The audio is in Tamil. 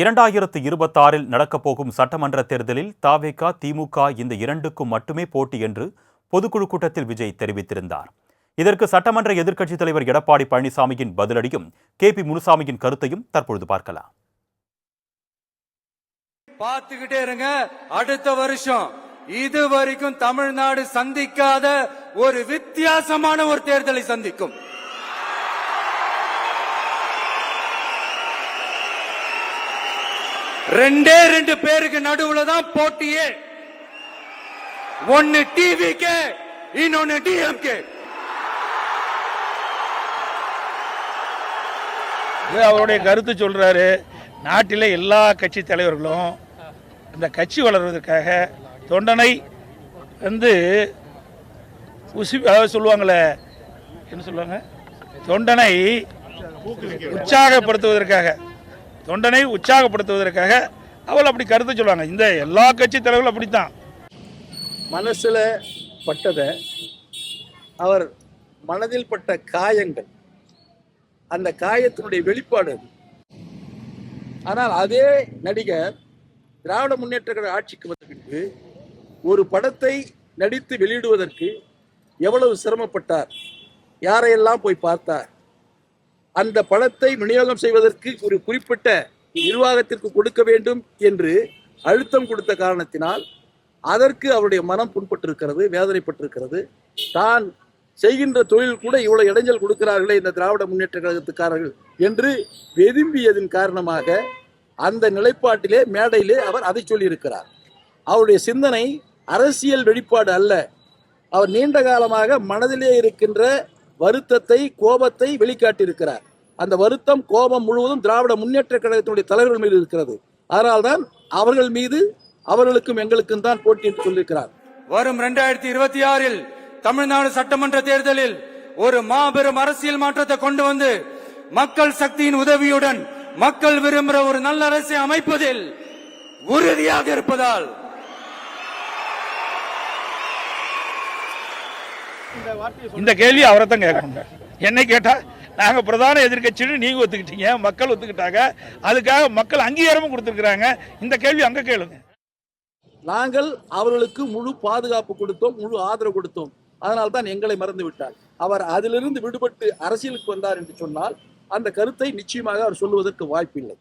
இரண்டாயிரத்து இருபத்தாறில் நடக்கப்போகும் சட்டமன்ற தேர்தலில் தாவேகா திமுக இந்த இரண்டுக்கும் மட்டுமே போட்டி என்று பொதுக்குழு கூட்டத்தில் விஜய் தெரிவித்திருந்தார். இதற்கு சட்டமன்ற எதிர்க்கட்சித் தலைவர் எடப்பாடி பழனிசாமியின் பதிலடியும் கே பி முனுசாமியின் கருத்தையும் தற்பொழுது பார்க்கலாம். பார்த்துக்கிட்டே இருங்க. அடுத்த வருஷம் இது வரைக்கும் தமிழ்நாடு சந்திக்காத ஒரு வித்தியாசமான ஒரு தேர்தலை சந்திக்கும். ரெண்டே ரெண்டு பேருக்கு நடுவுல தான் போட்டியே. ஒன்னு டிவிக்கு இன்னொன்னு டிஎம்கே இது அவருடைய கருத்து சொல்றாரு. நாட்டிலே எல்லா கட்சி தலைவர்களும் இந்த கட்சி வளர்வதற்காக தொண்டனை வந்து உசி சொல்லுவாங்களே என்ன சொல்லுவாங்க? தொண்டனை உற்சாகப்படுத்துவதற்காக. தொண்டனை உற்சாகப்படுத்துவதற்காக அவள் அப்படி கருத்து சொல்லுவாங்க இந்த எல்லா கட்சி தலைவர்களும் அப்படித்தான் மனசில் பட்டதை அவர் மனதில் பட்ட காயங்கள் அந்த காயத்தினுடைய வெளிப்பாடு அது. ஆனால் அதே நடிகர் திராவிட முன்னேற்ற கழக ஆட்சிக்கு வந்த பின்பு ஒரு படத்தை நடித்து வெளியிடுவதற்கு எவ்வளவு சிரமப்பட்டார் யாரையெல்லாம் போய் பார்த்தார் அந்த படத்தை விநியோகம் செய்வதற்கு ஒரு குறிப்பிட்ட நிர்வாகத்திற்கு கொடுக்க வேண்டும் என்று அழுத்தம் கொடுத்த காரணத்தினால் அதற்கு அவருடைய மனம் புண்பட்டிருக்கிறது வேதனைப்பட்டிருக்கிறது. தான் செய்கின்ற தொழில் கூட இவ்வளவு இடைஞ்சல் கொடுக்கிறார்களே இந்த திராவிட முன்னேற்ற கழகத்துக்காரர்கள் என்று வெதும்பியதன் காரணமாக அந்த நிலைப்பாட்டிலே மேடையிலே அவர் அதை சொல்லியிருக்கிறார். அவருடைய சிந்தனை அரசியல் வெளிப்பாடு அல்ல. அவர் நீண்ட காலமாக மனதிலே இருக்கின்ற வருத்தத்தை கோபத்தை வெளிக்காட்டியிருக்கிறார். அந்த வருத்தம் கோபம் முழுவதும் திராவிட முன்னேற்ற கழகத்தினுடைய தலைவர்கள் மீது இருக்கிறது. அதனால்தான் அவர்கள் மீது அவர்களுக்கும் எங்களுக்கும் தான் போட்டி என்று சொல்லியிருக்கிறார். வரும் இரண்டாயிரத்தி இருபத்தி ஆறில் தமிழ்நாடு சட்டமன்ற தேர்தலில் ஒரு மாபெரும் அரசியல் மாற்றத்தை கொண்டு வந்து மக்கள் சக்தியின் உதவியுடன் மக்கள் விரும்புகிற ஒரு நல்ல அரசை அமைப்பதில் உறுதியாக இருப்பதால் இந்த கேள்வி அவரை தான் கேட்கணுங்க. என்னை கேட்டா நாங்க பிரதான எதிர்க்கட்சின்னு நீங்க ஒத்துக்கிட்டீங்க மக்கள் ஒத்துக்கிட்டாங்க அதுக்காக மக்கள் அங்கீகாரமும் கொடுத்துருக்காங்க இந்த கேள்வி அங்க கேளுங்க. நாங்கள் அவர்களுக்கு முழு பாதுகாப்பு கொடுத்தோம் முழு ஆதரவு கொடுத்தோம். அதனால் தான் எங்களை மறந்து விட்டார். அவர் அதிலிருந்து விடுபட்டு அரசியலுக்கு வந்தார் என்று சொன்னால் அந்த கருத்தை நிச்சயமாக அவர் சொல்லுவதற்கு வாய்ப்பில்லை.